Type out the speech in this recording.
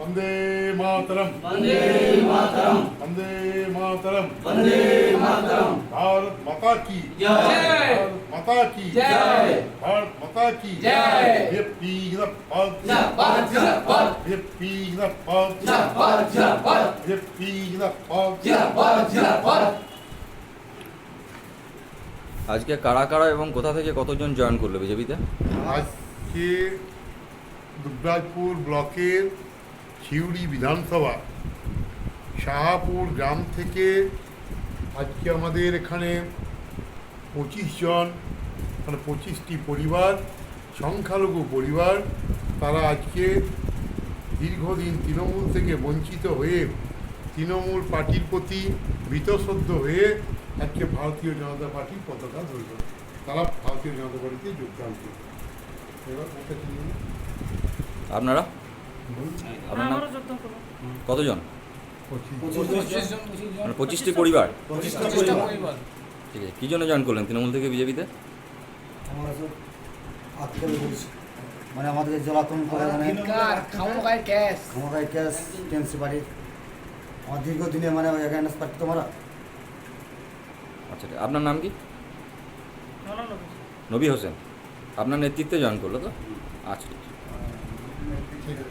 वंदे मातरम वंदे मातरम वंदे मातरम वंदे मातरम भारत माता की जय भारत माता की जय भारत माता की जय ये पीर पग जिंदाबाद जिंदाबाद ये पीर पग जिंदाबाद जिंदाबाद ये पीर पग जिंदाबाद जिंदाबाद আজকে কারা কারা এবং কোথা থেকে কতজন জয়েন করলো বিজেপিতে আজকে দুবরাজপুর ব্লকের ছিউড়ি বিধানসভা, শাহাপুর গ্রাম থেকে আজকে আমাদের এখানে পঁচিশ জন মানে পঁচিশটি পরিবার, সংখ্যালঘু পরিবার, তারা আজকে দীর্ঘদিন তৃণমূল থেকে বঞ্চিত হয়ে তৃণমূল পার্টির প্রতি বীতশ্রদ্ধ হয়ে আজকে ভারতীয় জনতা পার্টির পতাকা ধরল তারা ভারতীয় জনতা পার্টিতে যোগদান করবে এবার? আপনারা? আপনার নাম? কতজন? মানে পঁচিশটি পরিবার? ঠিক আছে কী জন্য জয়েন করলেন? তৃণমূল থেকে বিজেপিতে? আমরা সব মানে আমাদেরকে জ্বালাতন করে মানে খামোগায় ক্যাশ। আমাকে ক্যাশ টেন্সি বাড়ি আমার দীর্ঘদিনে মানে এখানে পার্টি তোমরা? আচ্ছা ঠিক- আপনার নাম কি। নবী হোসেন। আপনার নেতৃত্বে জয়েন করল তো? আচ্ছা ঠিক আছে। ঠিক আছে